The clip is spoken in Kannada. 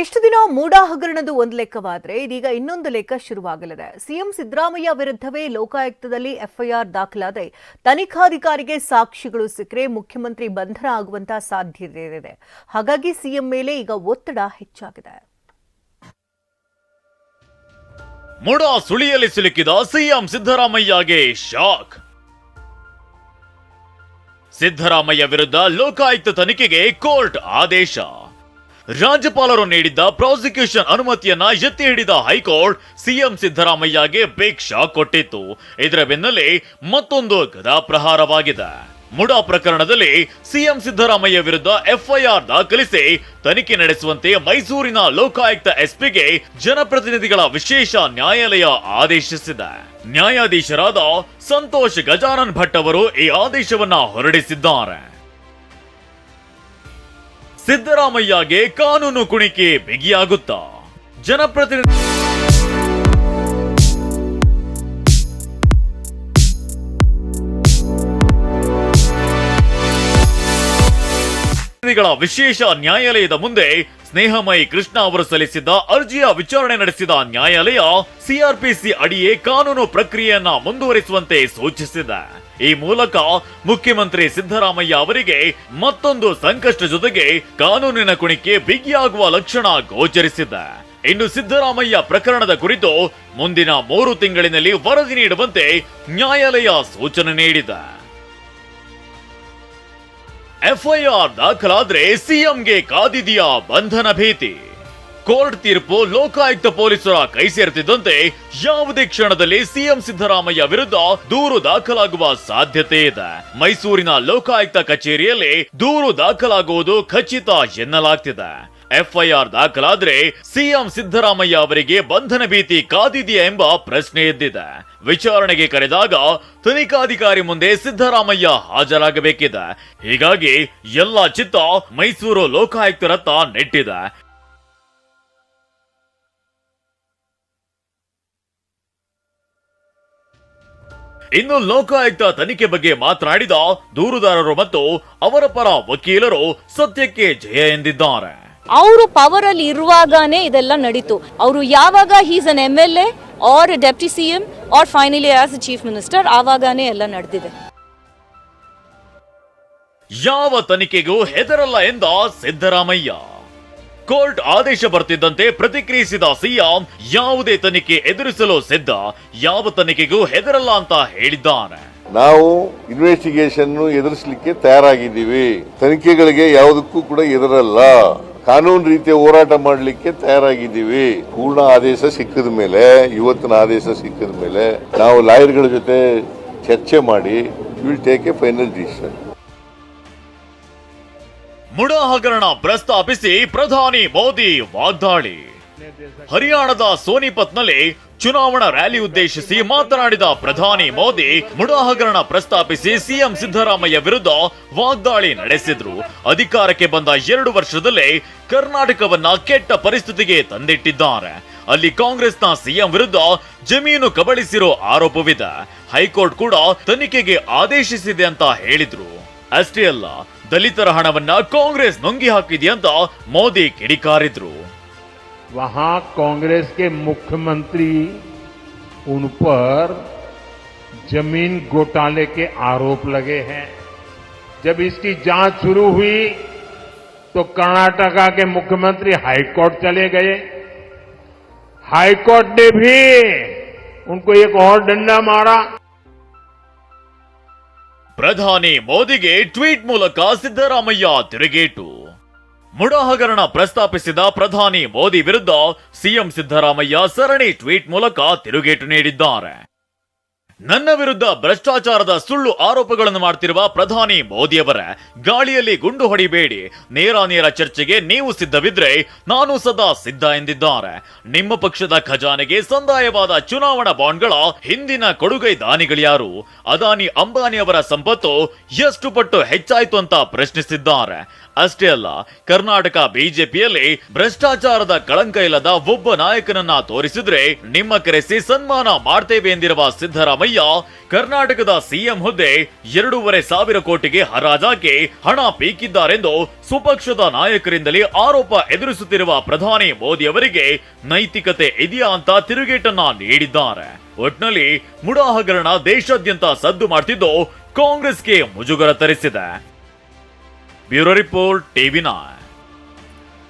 ಎಷ್ಟು ದಿನ ಮೂಡಾ ಹಗರಣದ ಒಂದು ಲೆಕ್ಕವಾದರೆ ಇದೀಗ ಇನ್ನೊಂದು ಲೆಕ್ಕ ಶುರುವಾಗಲಿದೆ. ಸಿಎಂ ಸಿದ್ದರಾಮಯ್ಯ ವಿರುದ್ಧವೇ ಲೋಕಾಯುಕ್ತದಲ್ಲಿ ಎಫ್ಐಆರ್ ದಾಖಲಾದರೆ ತನಿಖಾಧಿಕಾರಿಗೆ ಸಾಕ್ಷಿಗಳು ಸಿಕ್ಕರೆ ಮುಖ್ಯಮಂತ್ರಿ ಬಂಧನ ಆಗುವಂತಹ ಸಾಧ್ಯತೆ ಇದೆ ಹಾಗಾಗಿ ಸಿಎಂ ಮೇಲೆ ಈಗ ಒತ್ತಡ ಹೆಚ್ಚಾಗಿದೆ. ಮೂಡಾ ಸುಳಿಯಲ್ಲಿ ಸಿಲುಕಿದ ಸಿಎಂ ಸಿದ್ದರಾಮಯ್ಯಗೆ ಶಾಕ್. ಸಿದ್ದರಾಮಯ್ಯ ವಿರುದ್ಧ ಲೋಕಾಯುಕ್ತ ತನಿಖೆಗೆ ಕೋರ್ಟ್ ಆದೇಶ. ರಾಜ್ಯಪಾಲರು ನೀಡಿದ್ದ ಪ್ರಾಸಿಕ್ಯೂಷನ್ ಅನುಮತಿಯನ್ನ ಎತ್ತಿ ಹಿಡಿದ ಹೈಕೋರ್ಟ್ ಸಿಎಂ ಸಿದ್ದರಾಮಯ್ಯಗೆ ಶಾಕ್ ಕೊಟ್ಟಿತ್ತು. ಇದರ ಬೆನ್ನಲ್ಲೇ ಮತ್ತೊಂದು ಗದಾ ಪ್ರಹಾರವಾಗಿದೆ. ಮುಡಾ ಪ್ರಕರಣದಲ್ಲಿ ಸಿಎಂ ಸಿದ್ದರಾಮಯ್ಯ ವಿರುದ್ಧ ಎಫ್ಐಆರ್ ದಾಖಲಿಸಿ ತನಿಖೆ ನಡೆಸುವಂತೆ ಮೈಸೂರಿನ ಲೋಕಾಯುಕ್ತ ಎಸ್ಪಿಗೆ ಜನಪ್ರತಿನಿಧಿಗಳ ವಿಶೇಷ ನ್ಯಾಯಾಲಯ ಆದೇಶಿಸಿದೆ. ನ್ಯಾಯಾಧೀಶರಾದ ಸಂತೋಷ್ ಗಜಾನನ್ ಭಟ್ ಅವರು ಈ ಆದೇಶವನ್ನ ಹೊರಡಿಸಿದ್ದಾರೆ. ಸಿದ್ದರಾಮಯ್ಯಗೆ ಕಾನೂನು ಕುಣಿಕೆ ಬಿಗಿಯಾಗುತ್ತಾ? ಜನಪ್ರತಿನಿಧಿ ಗಳ ವಿಶೇಷ ನ್ಯಾಯಾಲಯದ ಮುಂದೆ ಸ್ನೇಹಮಯಿ ಕೃಷ್ಣ ಅವರು ಸಲ್ಲಿಸಿದ್ದ ಅರ್ಜಿಯ ವಿಚಾರಣೆ ನಡೆಸಿದ ನ್ಯಾಯಾಲಯ ಸಿಆರ್ಪಿಸಿ ಅಡಿಯೇ ಕಾನೂನು ಪ್ರಕ್ರಿಯೆಯನ್ನ ಮುಂದುವರಿಸುವಂತೆ ಸೂಚಿಸಿದೆ. ಈ ಮೂಲಕ ಮುಖ್ಯಮಂತ್ರಿ ಸಿದ್ದರಾಮಯ್ಯ ಅವರಿಗೆ ಮತ್ತೊಂದು ಸಂಕಷ್ಟ ಜೊತೆಗೆ ಕಾನೂನಿನ ಕುಣಿಕೆ ಬಿಗಿಯಾಗುವ ಲಕ್ಷಣ ಗೋಚರಿಸಿದೆ. ಇನ್ನು ಸಿದ್ದರಾಮಯ್ಯ ಪ್ರಕರಣದ ಕುರಿತು ಮುಂದಿನ ಮೂರು ತಿಂಗಳಿನಲ್ಲಿ ವರದಿ ನೀಡುವಂತೆ ನ್ಯಾಯಾಲಯ ಸೂಚನೆ ನೀಡಿದೆ. ಎಫ್ಐಆರ್ ದಾಖಲಾದ್ರೆ ಸಿಎಂಗೆ ಕಾದಿದೆಯಾ ಬಂಧನ ಭೀತಿ? ಕೋರ್ಟ್ ತೀರ್ಪು ಲೋಕಾಯುಕ್ತ ಪೊಲೀಸರ ಕೈ ಸೇರ್ತಿದ್ದಂತೆ ಯಾವುದೇ ಕ್ಷಣದಲ್ಲಿ ಸಿಎಂ ಸಿದ್ದರಾಮಯ್ಯ ವಿರುದ್ಧ ದೂರು ದಾಖಲಾಗುವ ಸಾಧ್ಯತೆ ಇದೆ. ಮೈಸೂರಿನ ಲೋಕಾಯುಕ್ತ ಕಚೇರಿಯಲ್ಲಿ ದೂರು ದಾಖಲಾಗುವುದು ಖಚಿತ ಎನ್ನಲಾಗ್ತಿದೆ. ಎಫ್ಐಆರ್ ದಾಖಲಾದ್ರೆ ಸಿಎಂ ಸಿದ್ದರಾಮಯ್ಯ ಅವರಿಗೆ ಬಂಧನ ಭೀತಿ ಕಾದಿದೆಯಾ ಎಂಬ ಪ್ರಶ್ನೆ ಎದ್ದಿದೆ. ವಿಚಾರಣೆಗೆ ಕರೆದಾಗ ತನಿಖಾಧಿಕಾರಿ ಮುಂದೆ ಸಿದ್ದರಾಮಯ್ಯ ಹಾಜರಾಗಬೇಕಿದೆ. ಹೀಗಾಗಿ ಎಲ್ಲ ಚಿತ್ತ ಮೈಸೂರು ಲೋಕಾಯುಕ್ತರತ್ತ ನೆಟ್ಟಿದೆ. ಇನ್ನು ಲೋಕಾಯುಕ್ತ ತನಿಖೆ ಬಗ್ಗೆ ಮಾತನಾಡಿದ ದೂರುದಾರರು ಮತ್ತು ಅವರ ಪರ ವಕೀಲರು ಸತ್ಯಕ್ಕೆ ಜಯ ಎಂದಿದ್ದಾರೆ. ಅವರು ಪವರ್ ಅಲ್ಲಿ ಇರುವಾಗನೇ ಇದೆಲ್ಲ ನಡೀತು. ಅವರು ಯಾವಾಗ he's an M L A or deputy C M or finally as chief minister ಆವಾಗನೇ ಎಲ್ಲ ನಡೆದಿದೆ. ಯಾವ ತನಿಖೆಗೂ ಹೆದರಲ್ಲ ಎಂದ ಸಿದ್ದರಾಮಯ್ಯ. ಕೋರ್ಟ್ ಆದೇಶ ಬರ್ತಿದ್ದಂತೆ ಪ್ರತಿಕ್ರಿಯಿಸಿದ ಸಿಎಂ ಯಾವುದೇ ತನಿಖೆ ಎದುರಿಸಲು ಸಿದ್ಧ ಯಾವ ತನಿಖೆಗೂ ಹೆದರಲ್ಲ ಅಂತ ಹೇಳಿದ್ದಾನೆ. ನಾವು ಇನ್ವೆಸ್ಟಿಗೇಷನ್ ಎದುರಿಸಲಿಕ್ಕೆ ತಯಾರಾಗಿದ್ದೀವಿ. ತನಿಖೆಗಳಿಗೆ ಯಾವುದಕ್ಕೂ ಕೂಡ ಎದುರಲ್ಲ ಕಾನೂನು ರೀತಿಯ ಹೋರಾಟ ಮಾಡಲಿಕ್ಕೆ ತಯಾರಾಗಿದ್ದೀವಿ. ಪೂರ್ಣ ಆದೇಶ ಸಿಕ್ಕಿದ ಮೇಲೆ, ಇವತ್ತಿನ ಆದೇಶ ಸಿಕ್ಕಿದ ಮೇಲೆ ನಾವು ಲಾಯರ್ಗಳ ಜೊತೆ ಚರ್ಚೆ ಮಾಡಿ will take a final decision MUDA ಹಗರಣ ಪ್ರಸ್ತಾಪಿಸಿ ಪ್ರಧಾನಿ ಮೋದಿ ವಾಗ್ದಾಳಿ. ಹರಿಯಾಣದ ಸೋನಿಪತ್ನಲ್ಲಿ ಚುನಾವಣಾ ರ್ಯಾಲಿ ಉದ್ದೇಶಿಸಿ ಮಾತನಾಡಿದ ಪ್ರಧಾನಿ ಮೋದಿ ಮುಡಾ ಪ್ರಸ್ತಾಪಿಸಿ ಸಿಎಂ ಸಿದ್ದರಾಮಯ್ಯ ವಿರುದ್ಧ ವಾಗ್ದಾಳಿ ನಡೆಸಿದ್ರು. ಅಧಿಕಾರಕ್ಕೆ ಬಂದ ಎರಡು ವರ್ಷದಲ್ಲೇ ಕರ್ನಾಟಕವನ್ನ ಕೆಟ್ಟ ಪರಿಸ್ಥಿತಿಗೆ ತಂದಿಟ್ಟಿದ್ದಾರೆ. ಅಲ್ಲಿ ಕಾಂಗ್ರೆಸ್ನ ಸಿಎಂ ವಿರುದ್ಧ ಜಮೀನು ಕಬಳಿಸಿರೋ ಆರೋಪವಿದೆ. ಹೈಕೋರ್ಟ್ ಕೂಡ ತನಿಖೆಗೆ ಆದೇಶಿಸಿದೆ ಅಂತ ಹೇಳಿದ್ರು. ಅಷ್ಟೇ ಅಲ್ಲ, ದಲಿತರ ಹಣವನ್ನ ಕಾಂಗ್ರೆಸ್ ನುಂಗಿ ಹಾಕಿದೆಯಂತ ಮೋದಿ ಕಿಡಿಕಾರಿದ್ರು. वहां कांग्रेस के मुख्यमंत्री उन पर जमीन घोटाले के आरोप लगे हैं जब इसकी जांच शुरू हुई तो कर्नाटका के मुख्यमंत्री हाईकोर्ट चले गए हाईकोर्ट ने भी उनको एक और डंडा मारा ಪ್ರಧಾನಿ ಮೋದಿಗೆ ಟ್ವೀಟ್ ಮೂಲಕ ಸಿದ್ದರಾಮಯ್ಯ ತಿರುಗೇಟು ಮುಡಾ ಹಗರಣ ಪ್ರಸ್ತಾಪಿಸಿದ ಪ್ರಧಾನಿ ಮೋದಿ ವಿರುದ್ಧ ಸಿಎಂ ಸಿದ್ದರಾಮಯ್ಯ ಸರಣಿ ಟ್ವೀಟ್ ಮೂಲಕ ತಿರುಗೇಟು ನೀಡಿದ್ದಾರೆ. ನನ್ನ ವಿರುದ್ಧ ಭ್ರಷ್ಟಾಚಾರದ ಸುಳ್ಳು ಆರೋಪಗಳನ್ನು ಮಾಡ್ತಿರುವ ಪ್ರಧಾನಿ ಮೋದಿಯವರ ಗಾಳಿಯಲ್ಲಿ ಗುಂಡು ಹೊಡಿಬೇಡಿ. ನೇರ ನೇರ ಚರ್ಚೆಗೆ ನೀವು ಸಿದ್ಧವಿದ್ರೆ ನಾನು ಸದಾ ಸಿದ್ಧ ಎಂದಿದ್ದಾರೆ. ನಿಮ್ಮ ಪಕ್ಷದ ಖಜಾನೆಗೆ ಸಂದಾಯವಾದ ಚುನಾವಣಾ ಬಾಂಡ್ಗಳ ಹಿಂದಿನ ಕೊಡುಗೈ ದಾನಿಗಳ್ಯಾರು ಅದಾನಿ ಅಂಬಾನಿ ಅವರ ಸಂಪತ್ತು ಎಷ್ಟು ಪಟ್ಟು ಹೆಚ್ಚಾಯಿತು ಅಂತ ಪ್ರಶ್ನಿಸಿದ್ದಾರೆ. ಅಷ್ಟೇ ಅಲ್ಲ, ಕರ್ನಾಟಕ ಬಿಜೆಪಿಯಲ್ಲಿ ಭ್ರಷ್ಟಾಚಾರದ ಕಳಂಕ ಇಲ್ಲದ ಒಬ್ಬ ನಾಯಕನನ್ನ ತೋರಿಸಿದ್ರೆ ನಿಮ್ಮ ಕರೆಸಿ ಸನ್ಮಾನ ಮಾಡ್ತೇವೆ ಎಂದಿರುವ ಸಿದ್ದರಾಮಯ್ಯ ಕರ್ನಾಟಕದ ಸಿಎಂ ಹುದ್ದೆ ಎರಡೂವರೆ ಸಾವಿರ ಕೋಟಿಗೆ ಹರಾಜಾಗಿ ಹಣ ಪೀಕಿದ್ದಾರೆಂದು ಸುಪಕ್ಷದ ನಾಯಕರಿಂದಲೇ ಆರೋಪ ಎದುರಿಸುತ್ತಿರುವ ಪ್ರಧಾನಿ ಮೋದಿ ಅವರಿಗೆ ನೈತಿಕತೆ ಇದೆಯಾ ಅಂತ ತಿರುಗೇಟನ್ನ ನೀಡಿದ್ದಾರೆ. ಒಟ್ನಲ್ಲಿ ಮುಡಾ ಹಗರಣ ದೇಶಾದ್ಯಂತ ಸದ್ದು ಮಾಡ್ತಿದ್ದು ಕಾಂಗ್ರೆಸ್ಗೆ ಮುಜುಗರ ತರಿಸಿದೆ. Bureau report TV nine